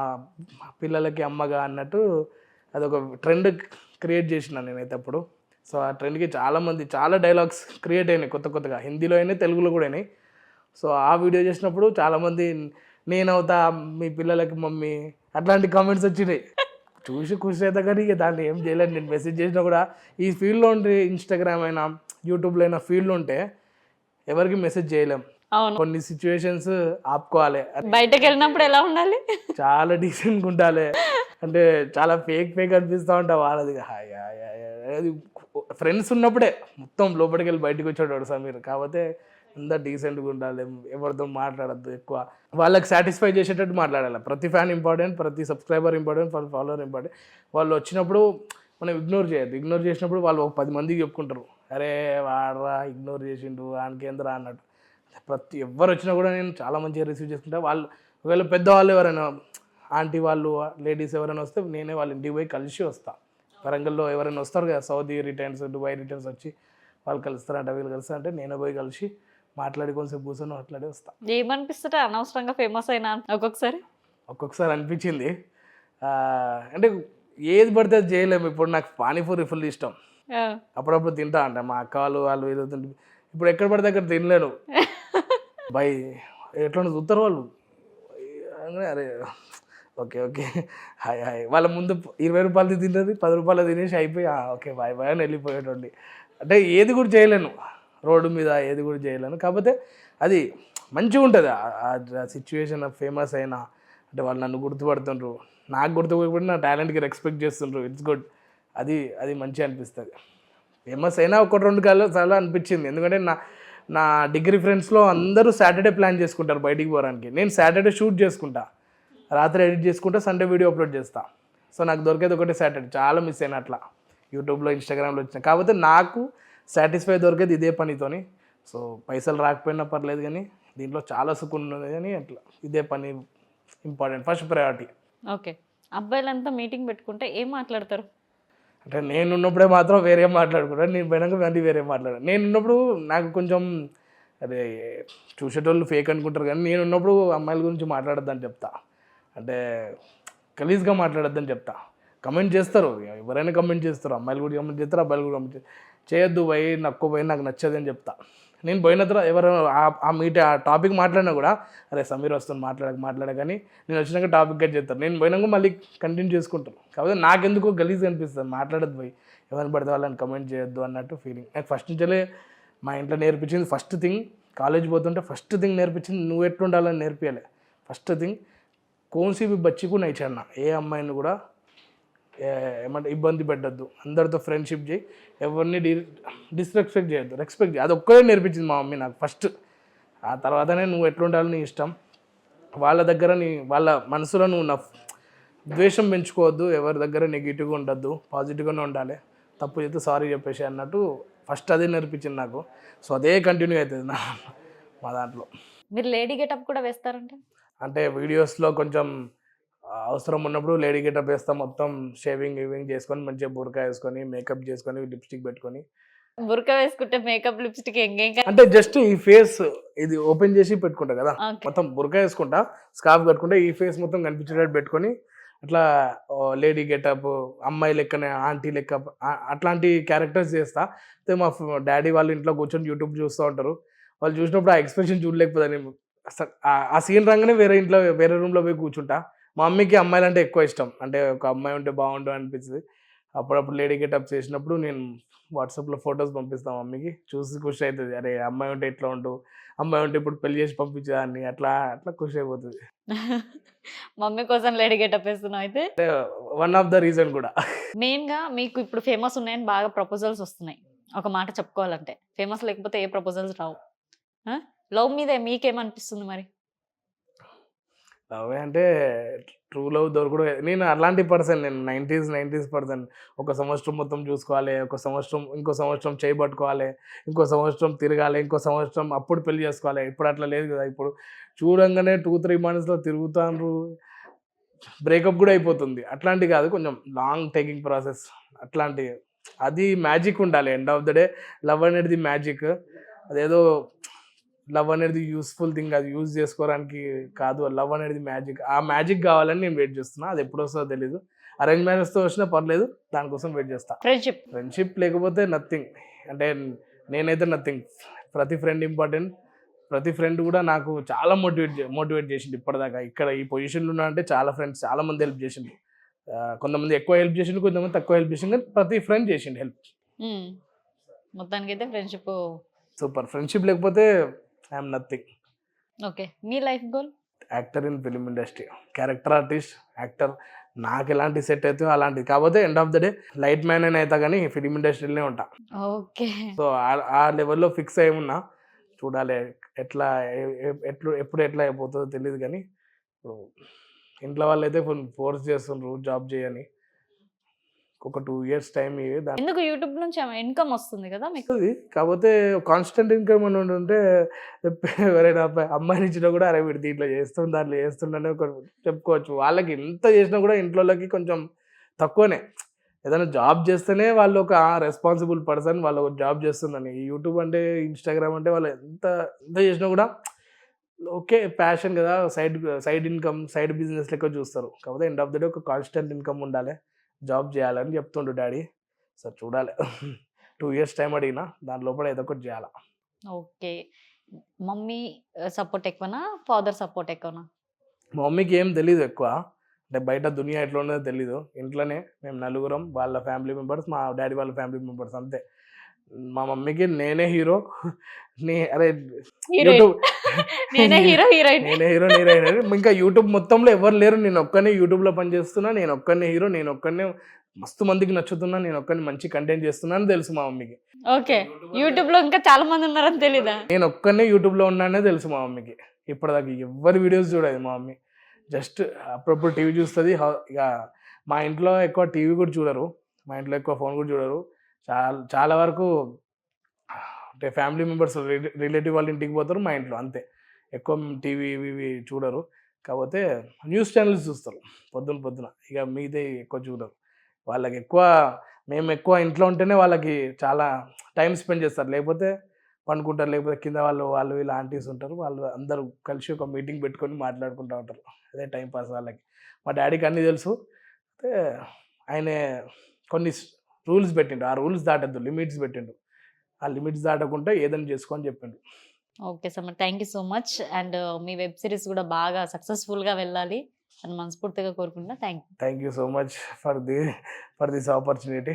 పిల్లలకి అమ్మగా అన్నట్టు అదొక ట్రెండ్ క్రియేట్ చేసిన నేనైతే అప్పుడు. సో ఆ ట్రెండ్కి చాలామంది చాలా డైలాగ్స్ క్రియేట్ అయినాయి కొత్త కొత్తగా. హిందీలో అయినాయి తెలుగులో కూడా అయినాయి. సో ఆ వీడియో చేసినప్పుడు చాలామంది నేనవుతా మీ పిల్లలకి మమ్మీ అట్లాంటి కామెంట్స్ వచ్చినాయి. చూసి ఖుషి అయితే కానీ ఇక దాన్ని ఏం చేయలేదు నేను మెసేజ్ చేసినా కూడా ఈ ఫీల్డ్లో ఉంటే ఇన్స్టాగ్రామ్ అయినా యూట్యూబ్లో అయినా ఫీల్డ్ ఉంటే ఎవరికి మెసేజ్ చేయలేం. అవును. కొన్ని సిచ్యువేషన్స్ ఆపుకోవాలి. బయటకు వెళ్ళినప్పుడు ఎలా ఉండాలి? చాలా డీసెంట్గా ఉండాలి. అంటే చాలా ఫేక్ ఫేక్ అనిపిస్తూ ఉంటా వాళ్ళది. అది ఫ్రెండ్స్ ఉన్నప్పుడే మొత్తం లోపలికి వెళ్ళి బయటకు వచ్చాడు సమీర్. కాకపోతే అంతా డీసెంట్గా ఉండాలి. ఎవరితో మాట్లాడద్దు ఎక్కువ. వాళ్ళకి సాటిస్ఫై చేసేటట్టు మాట్లాడాలి. ప్రతి ఫ్యాన్ ఇంపార్టెంట్ ప్రతి సబ్స్క్రైబర్ ఇంపార్టెంట్ ప్రతి ఫాలోవర్ ఇంపార్టెంట్ వాళ్ళు వచ్చినప్పుడు మనం ఇగ్నోర్ చేయొద్దు. ఇగ్నోర్ చేసినప్పుడు వాళ్ళు ఒక పది మందికి చెప్పుకుంటారు. అరే వాడరా ఇగ్నోర్ చేసిండు ఆనకేంద్రా అన్నట్టు. ప్రతి ఎవరు వచ్చినా కూడా నేను చాలా మంచిగా రిసీవ్ చేసుకుంటా. వాళ్ళు ఒకవేళ పెద్దవాళ్ళు ఎవరైనా ఆంటీ వాళ్ళు లేడీస్ ఎవరైనా వస్తే నేనే వాళ్ళ ఇంటికి పోయి కలిసి వస్తా. వరంగల్లో ఎవరైనా వస్తారు కదా సౌదీ రిటర్న్స్ దుబాయ్ రిటర్న్స్ వచ్చి వాళ్ళు కలుస్తారంట వీళ్ళు కలుస్తారంటే నేనే పోయి కలిసి మాట్లాడి కొంచెం కూర్చొని మాట్లాడి వస్తా. ఏమనిపిస్తుంటే అనవసరంగా ఫేమస్ అయినా ఒక్కొక్కసారి? ఒక్కొక్కసారి అనిపించింది. అంటే ఏది పడితే అది చేయలేము. ఇప్పుడు నాకు పానీపూరి ఫుల్ ఇష్టం. అప్పుడప్పుడు తింటా అంట. మా అక్క వాళ్ళు వాళ్ళు ఏదో ఇప్పుడు ఎక్కడ పడితే అక్కడ తినలేను. బై ఎట్లా చూస్తారు వాళ్ళు. అరే ఓకే ఓకే. Hi hi. వాళ్ళ ముందు ఇరవై రూపాయలది తింటుంది పది రూపాయలు తినేసి అయిపోయి "ఆ, ఓకే బాయ్ బాయ్ అని వెళ్ళిపోయేటండి. అంటే ఏది కూడా చేయలేను. రోడ్డు మీద ఏది కూడా చేయలేను. కాకపోతే అది మంచిగా ఉంటుంది. ఆ సిచ్యువేషన్ ఫేమస్ అయినా అంటే వాళ్ళు నన్ను గుర్తుపడుతుండ్రు. నాకు గుర్తుపడి నా టాలెంట్కి రెస్పెక్ట్ చేస్తుండ్రు. ఇట్స్ గుడ్ అది అది మంచిగా అనిపిస్తుంది. ఫేమస్ అయినా ఒకటి రెండు కాళ్ళు చాలా అనిపించింది. ఎందుకంటే నా నా డిగ్రీ ఫ్రెండ్స్లో అందరూ సాటర్డే ప్లాన్ చేసుకుంటారు బయటికి పోవడానికి. నేను సాటర్డే షూట్ చేసుకుంటా. రాత్రి ఎడిట్ చేసుకుంటా సండే వీడియో అప్లోడ్ చేస్తా. సో నాకు దొరికేది ఒకటే సాటర్డే చాలా మిస్ అయిన అట్లా. యూట్యూబ్లో ఇన్స్టాగ్రామ్లో వచ్చిన. కాకపోతే నాకు సాటిస్ఫై దొరికేది ఇదే పనితోని. సో పైసలు రాకపోయినా పర్లేదు కానీ దీంట్లో చాలా సుఖం ఉన్నది కానీ అట్లా. ఇదే పని ఇంపార్టెంట్ ఫస్ట్ ప్రయారిటీ ఓకే అబ్బాయిలంతా మీటింగ్ పెట్టుకుంటే ఏం మాట్లాడతారు? అంటే నేను ఉన్నప్పుడే మాత్రం వేరే మాట్లాడుకుంటాను నేను పోయినాక మళ్ళీ వేరే మాట్లాడాను నేను ఉన్నప్పుడు నాకు కొంచెం అదే చూసేటోళ్ళు ఫేక్ అనుకుంటారు కానీ నేను ఉన్నప్పుడు అమ్మాయిల గురించి మాట్లాడొద్దని చెప్తా. అంటే గలీజ్గా మాట్లాడొద్దని చెప్తా. కమెంట్ చేస్తారు. ఎవరైనా కమెంట్ చేస్తారు. అమ్మాయిలు కూడా కమెంట్ చేస్తారు అబ్బాయిలు కూడా కమెంట్ చేస్తారు చేయొద్దు పోయి నక్కు పోయి నాకు నచ్చదని చెప్తా. నేను పోయిన తర్వాత ఎవరు ఆ- ఆ మీట్ ఆ టాపిక్ మాట్లాడినా కూడా అరే సమీర్ వస్తుంది మాట్లాడక మాట్లాడకని నేను వచ్చినాక టాపిక్ కట్ చేస్తాను నేను పోయినాక మళ్ళీ కంటిన్యూ చేసుకుంటాను కాకపోతే నాకెందుకో గలీజ్ అనిపిస్తుంది మాట్లాడద్దు పోయి. ఎవరిని పడితే వాళ్ళని కమెంట్ చేయొద్దు అన్నట్టు ఫీలింగ్ నాకు ఫస్ట్ నుంచే మా ఇంట్లో నేర్పించింది ఫస్ట్ థింగ్ కాలేజ్ పోతుంటే ఫస్ట్ థింగ్ నేర్పించింది నువ్వు ఎట్లుండాలని నేర్పించాలి ఫస్ట్ థింగ్ కోన్సీ బి బచ్చికు నైచన్న ఏ అమ్మాయిని కూడా ఏమంటే ఇబ్బంది పెట్టద్దు. అందరితో ఫ్రెండ్షిప్ చేయి. ఎవరిని డి డిస్రెస్పెక్ట్ చేయొద్దు. రెస్పెక్ట్ చేయి. అది ఒక్కడే నేర్పించింది మా మమ్మీ నాకు ఫస్ట్ ఆ తర్వాతనే నువ్వు ఎట్లుండాలి నీ ఇష్టం. వాళ్ళ దగ్గర నీ వాళ్ళ మనసులో నువ్వు నా ద్వేషం పెంచుకోవద్దు. ఎవరి దగ్గర నెగిటివ్గా ఉండద్దు. పాజిటివ్గానే ఉండాలి. తప్పు చేస్తే సారీ చెప్పేసి అన్నట్టు ఫస్ట్ అదే నేర్పించింది నాకు. సో అదే కంటిన్యూ అవుతుంది నా మా దాంట్లో. మీరు లేడీ గెటప్ కూడా వేస్తారంటే? అంటే వీడియోస్లో కొంచెం అవసరం ఉన్నప్పుడు లేడీ గెటప్ వేస్తాం. మొత్తం షేవింగ్ గివింగ్ చేసుకొని మంచిగా బురకా వేసుకొని మేకప్ చేసుకొని లిప్స్టిక్ పెట్టుకొని. బురక వేసుకుంటే మేకప్ లిప్స్టిక్ ఎంగేం అంటే జస్ట్ ఈ ఫేస్ ఇది ఓపెన్ చేసి పెట్టుకుంటా కదా? మొత్తం బురకా వేసుకుంటా స్కార్ఫ్ కట్టుకుంటే ఈ ఫేస్ మొత్తం కనిపించేటట్టు పెట్టుకొని అట్లా లేడీ గెటప్ అమ్మాయి లెక్కనే ఆంటీ లెక్క అట్లాంటి క్యారెక్టర్స్ చేస్తా. అయితే మా డాడీ వాళ్ళు ఇంట్లో కూర్చొని యూట్యూబ్ చూస్తూ ఉంటారు. వాళ్ళు చూసినప్పుడు ఆ ఎక్స్ప్రెషన్ చూడలేకపోతే ఆ సీన్ రాగానే వేరే ఇంట్లో వేరే రూమ్లో పోయి కూర్చుంటా. మా అమ్మకి అమ్మాయిలు అంటే ఎక్కువ ఇష్టం. అంటే ఒక అమ్మాయి ఉంటే బాగుండు అనిపిస్తుంది. అప్పుడప్పుడు లేడీ గెటప్ చేసినప్పుడు నేను వాట్సాప్లో ఫొటోస్ పంపిస్తాను మమ్మీకి చూసి ఖుషి అవుతుంది అరే అమ్మాయి ఉంటే ఇట్లా ఉండు. అమ్మాయి ఉంటే ఇప్పుడు పెళ్ళి చేసి పంపించేదాన్ని. అట్లా అట్లా ఖుషి అయిపోతుంది. మమ్మీ కోసం లేడీ గెటప్ వేస్తున్నావు అయితే? వన్ ఆఫ్ ద రీజన్ కూడా. మెయిన్గా మీకు ఇప్పుడు ఫేమస్ ఉన్నాయని బాగా ప్రపోజల్స్ వస్తున్నాయి. ఒక మాట చెప్పుకోవాలంటే. ఫేమస్ లేకపోతే ఏ ప్రపోజల్స్ రావు. లవ్ మీద మీకేమనిపిస్తుంది మరి? లవ్ అంటే ట్రూ లవ్ దొరకడం. నేను అలాంటి పర్సన్ నేను నైంటీస్ నైంటీస్ పర్సన్. ఒక సంవత్సరం మొత్తం చూసుకోవాలి ఒక సంవత్సరం ఇంకో సంవత్సరం చేయబట్టుకోవాలి ఇంకో సంవత్సరం తిరగాలి ఇంకో సంవత్సరం అప్పుడు పెళ్ళి చేసుకోవాలి. ఇప్పుడు అట్లా లేదు కదా. ఇప్పుడు చూడంగానే టూ త్రీ మంత్స్లో తిరుగుతాను బ్రేకప్ కూడా అయిపోతుంది. అట్లాంటి కాదు కొంచెం లాంగ్ టేకింగ్ ప్రాసెస్ అట్లాంటి అది మ్యాజిక్ ఉండాలి. End of the day love అనేది మ్యాజిక్ అదేదో లవ్ అనేది యూస్ఫుల్ థింగ్ అది యూజ్ చేసుకోవడానికి కాదు. లవ్ అనేది మ్యాజిక్ ఆ మ్యాజిక్ కావాలని నేను వెయిట్ చేస్తున్నా. అది ఎప్పుడు వస్తుందో తెలీదు. అరేంజ్ మ్యారేజ్తో వచ్చినా పర్లేదు. దానికోసం వెయిట్ చేస్తా. ఫ్రెండ్షిప్ ఫ్రెండ్షిప్ లేకపోతే నథింగ్ అంటే నేనైతే నథింగ్ ప్రతి ఫ్రెండ్ ఇంపార్టెంట్ ప్రతి ఫ్రెండ్ కూడా నాకు చాలా మోటివేట్ మోటివేట్ చేసిండు ఇప్పటిదాకా. ఇక్కడ ఈ పొజిషన్లో ఉన్నా అంటే చాలా ఫ్రెండ్స్ చాలా మంది హెల్ప్ చేసిండు. ఆ, కొంతమంది ఎక్కువ హెల్ప్ చేసిండు కొంతమంది తక్కువ హెల్ప్ చేసిండు. కానీ ప్రతి ఫ్రెండ్ చేసిండు హెల్ప్ మొత్తానికి అయితే ఫ్రెండ్షిప్ సూపర్ ఫ్రెండ్షిప్ లేకపోతే I'm nothing okay me life goal actor in film industry character artist actor నాకు ఎలాంటి సెట్ అయితే అలాంటిది. కాకపోతే end of the day light man అని అవుతా కానీ ఫిలిం ఇండస్ట్రీలోనే ఉంటా. ఓకే సో ఆ- లెవెల్లో ఫిక్స్ అయి ఉన్నా చూడాలి ఎట్లా ఎట్లు ఎప్పుడు ఎట్లా అయిపోతుందో తెలియదు కానీ ఇప్పుడు ఇంట్లో వాళ్ళు అయితే ఫోర్స్ చేస్తుండ్రు జాబ్ చేయని. ఒక టూ ఇయర్స్ టైం ఎందుకు యూట్యూబ్ నుంచి ఇన్కమ్ వస్తుంది కదా మీకు? కాకపోతే కాన్స్టెంట్ ఇన్కమ్ అని ఉంటే ఎవరైనా అబ్బాయి- అమ్మాయిని ఇచ్చినా కూడా అరే వీడు దీంట్లో చేస్తుండ దాంట్లో చేస్తుండని ఒక చెప్పుకోవచ్చు. వాళ్ళకి ఎంత చేసినా కూడా ఇంట్లోకి కొంచెం తక్కువనే. ఏదైనా జాబ్ చేస్తేనే వాళ్ళు ఒక రెస్పాన్సిబుల్ పర్సన్ వాళ్ళు ఒక జాబ్ చేస్తుందని. యూట్యూబ్ అంటే ఇన్స్టాగ్రామ్ అంటే వాళ్ళు ఎంత ఎంత చేసినా కూడా ఓకే ప్యాషన్ కదా. Side side income side business లెక్క చూస్తారు. కాకపోతే ఎండ్ ఆఫ్ ద డే ఒక కాన్స్టెంట్ ఇన్కమ్ ఉండాలి. జాబ్ చేయాలని చెప్తుండు డాడీ. సార్ చూడాలి. టూ ఇయర్స్ టైం అడిగిన దాని లోపల ఏదో ఒకటి చేయాలి. ఓకే. మమ్మీ సపోర్ట్ ఎక్కువనా? ఫాదర్ సపోర్ట్ ఎక్కువనా? మా మమ్మీకి ఏం తెలీదు ఎక్కువ. అంటే బయట దునియా ఎట్లా ఉన్నదో తెలీదు. ఇంట్లోనే మేము నలుగురం వాళ్ళ ఫ్యామిలీ మెంబర్స్ మా డాడీ వాళ్ళ ఫ్యామిలీ మెంబర్స్ అంతే. మా మమ్మీకి నేనే హీరో. నీ అరే యూట్యూబ్ నేనే హీరో హీరోయిన్. నేనే హీరో హీరోయిన్ ఇంకా యూట్యూబ్ మొత్తంలో ఎవరు లేరు. నేను ఒక్కనే యూట్యూబ్లో పనిచేస్తున్నా నేను ఒక్కనే హీరో నేను ఒక్కనే మస్తు మందికి నచ్చుతున్నా నేను ఒక్కని మంచి కంటెంట్ చేస్తున్నా అని తెలుసు మా మమ్మీకి. ఓకే. యూట్యూబ్లో ఇంకా చాలా మంది ఉన్నారని తెలీదా? నేను ఒక్కనే యూట్యూబ్లో ఉన్నానే తెలుసు మా మమ్మీకి. ఇప్పటిదాకా ఎవరి వీడియోస్ చూడదు మా మమ్మీ. జస్ట్ అప్పుడప్పుడు టీవీ చూస్తుంది. ఇక మా ఇంట్లో ఎక్కువ టీవీ కూడా చూడరు. మా ఇంట్లో ఎక్కువ ఫోన్ కూడా చూడరు. చాలా చాలా వరకు అంటే ఫ్యామిలీ మెంబర్స్ రిలేటివ్ వాళ్ళ ఇంటికి పోతారు మా ఇంట్లో అంతే. ఎక్కువ టీవీ ఇవి ఇవి చూడరు. కాకపోతే న్యూస్ ఛానల్స్ చూస్తారు పొద్దున పొద్దున. ఇక మీదే ఎక్కువ చూడరు. వాళ్ళకి ఎక్కువ మేము ఎక్కువ ఇంట్లో ఉంటేనే వాళ్ళకి చాలా టైం స్పెండ్ చేస్తారు. లేకపోతే పండుకుంటారు లేకపోతే కింద వాళ్ళు వాళ్ళు వీళ్ళు ఆంటీస్ ఉంటారు వాళ్ళు అందరూ కలిసి ఒక మీటింగ్ పెట్టుకొని మాట్లాడుకుంటూ ఉంటారు. అదే టైం పాస్ వాళ్ళకి. మా డాడీకి అన్నీ తెలుసు. అయితే ఆయన కొన్ని రూల్స్ పెట్టిండు. ఆ రూల్స్ దాటద్దు. లిమిట్స్ పెట్టిండు. ఆ లిమిట్స్ దాటకుండా ఏదైనా చేసుకో అని చెప్పిండు. Okay sir. Thank you so much. And me web series కూడా బాగా సక్సెస్ఫుల్గా వెళ్ళాలి అని మనస్ఫూర్తిగా కోరుకుంటున్నా. Thank you. Thank you so much for the for this opportunity.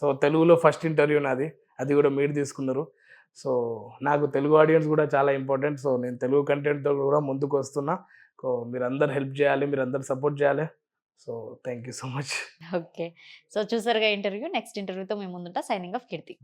So తెలుగులో ఫస్ట్ ఇంటర్వ్యూ నాది. అది కూడా మీరు తీసుకున్నారు. సో నాకు తెలుగు ఆడియన్స్ కూడా చాలా ఇంపార్టెంట్. సో నేను తెలుగు కంటెంట్తో కూడా ముందుకు వస్తున్నా. సో మీరు అందరు హెల్ప్ చేయాలి. మీరు అందరు సపోర్ట్ చేయాలి. So thank you so much. Okay. So చూసారుగా ఇంటర్వ్యూ. నెక్స్ట్ ఇంటర్వ్యూతో మేము ముందుంటా. Signing off Keerthi.